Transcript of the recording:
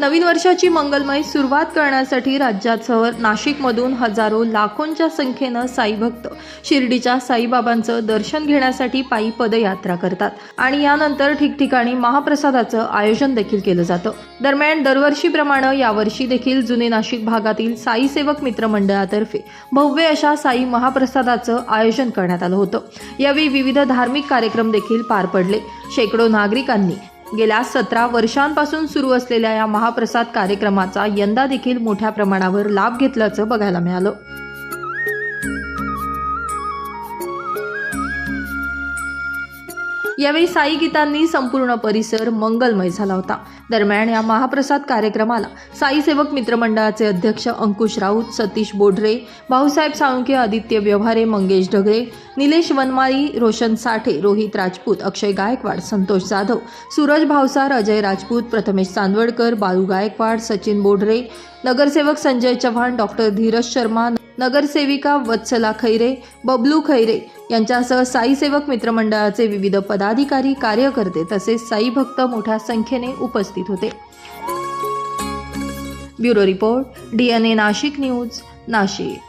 नवीन वर्षाची मंगलमय सुरुवात करण्यासाठी राज्यासह नाशिकमधून हजारो लाखोंच्या संख्येनं साई भक्त शिर्डीच्या साईबाबांचं दर्शन घेण्यासाठी पायी पदयात्रा करतात. आणि यानंतर ठिकठिकाणी महाप्रसादाचं आयोजन देखील केलं जातं. दरम्यान दरवर्षीप्रमाणे यावर्षी देखील जुने नाशिक भागातील साई सेवक मित्र मंडळातर्फे भव्य अशा साई महाप्रसादाचं आयोजन करण्यात आलं होतं. यावेळी विविध धार्मिक कार्यक्रम देखील पार पडले. शेकडो नागरिकांनी गेल्या सतरा वर्षांपासून सुरू असलेल्या या महाप्रसाद कार्यक्रमाचा यंदा देखील मोठ्या प्रमाणावर लाभ घेतल्याचं बघायला मिळालं. यावेळी साई गीतांनी संपूर्ण परिसर मंगलमय झाला होता. दरम्यान या महाप्रसाद कार्यक्रमाला साई सेवक मित्रमंडळाचे अध्यक्ष अंकुश राऊत सतीश बोढरे भाऊसाहेब साळुंके आदित्य व्यवहारे मंगेश ढगळे निलेश वनमाळी रोशन साठे रोहित राजपूत अक्षय गायकवाड संतोष जाधव सूरज भावसार अजय राजपूत प्रथमेश चांदवडकर बाळू गायकवाड सचिन बोढरे नगरसेवक संजय चव्हाण डॉक्टर धीरज शर्मा नगरसेविका वत्सला खैरे बबलू खैरे यांच्यासह साईसेवक मित्रमंडळाचे विविध पदाधिकारी कार्यकर्ते तसेच साई भक्त मोठ्या संख्येने उपस्थित होते. Bureau report D N A Nashik news Nashik.